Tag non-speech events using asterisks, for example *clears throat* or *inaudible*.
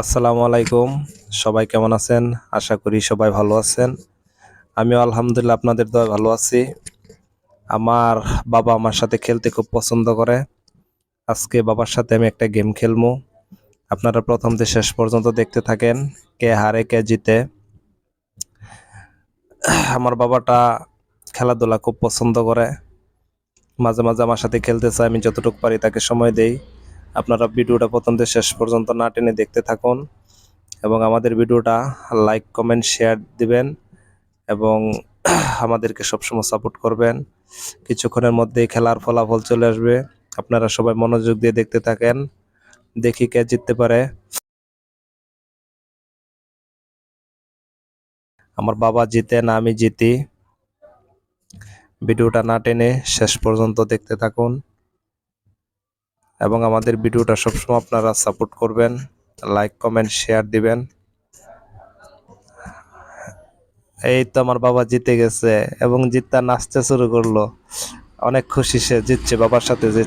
আসসালামু আলাইকুম। সবাই কেমন আছেন? আশা করি সবাই ভালো আছেন। আমিও আলহামদুলিল্লাহ আপনাদের দয় ভালো আছি। আমার বাবা আমার সাথে খেলতে খুব পছন্দ করে। আজকে বাবার সাথে আমি একটা গেম খেলব। আপনারা প্রথম থেকে শেষ পর্যন্ত দেখতে থাকেন কে হারে, কে জিতে। আমার বাবাটা খেলাধুলা খুব পছন্দ করে। মাঝে মাঝে আমার সাথে খেলতে চায়, আমি যতটুকু পারি তাকে সময় দেই। আপনারা ভিডিওটা প্রথম থেকে শেষ পর্যন্ত না টেনে দেখতে থাকুন এবং আমাদের ভিডিওটা লাইক, কমেন্ট, শেয়ার দিবেন এবং *clears throat* আমাদেরকে সবসময় সাপোর্ট করবেন। কিছুক্ষণের মধ্যেই খেলার ফলাফল চলে আসবে। আপনারা সবাই মনোযোগ দিয়ে দেখতে থাকেন। দেখি কে জিততে পারে। আমার বাবা জিতে না আমি জিতি। ভিডিওটা না টেনে শেষ পর্যন্ত দেখতে থাকুন। এবং আমাদের ভিডিওটা সবসময় আপনারা সাপোর্ট করবেন, লাইক, কমেন্ট, শেয়ার দিবেন। এই তো আমার বাবা জিতে গেছে এবং জিতটা নাচতে শুরু করল। অনেক খুশি সে জিতছে, বাবার সাথে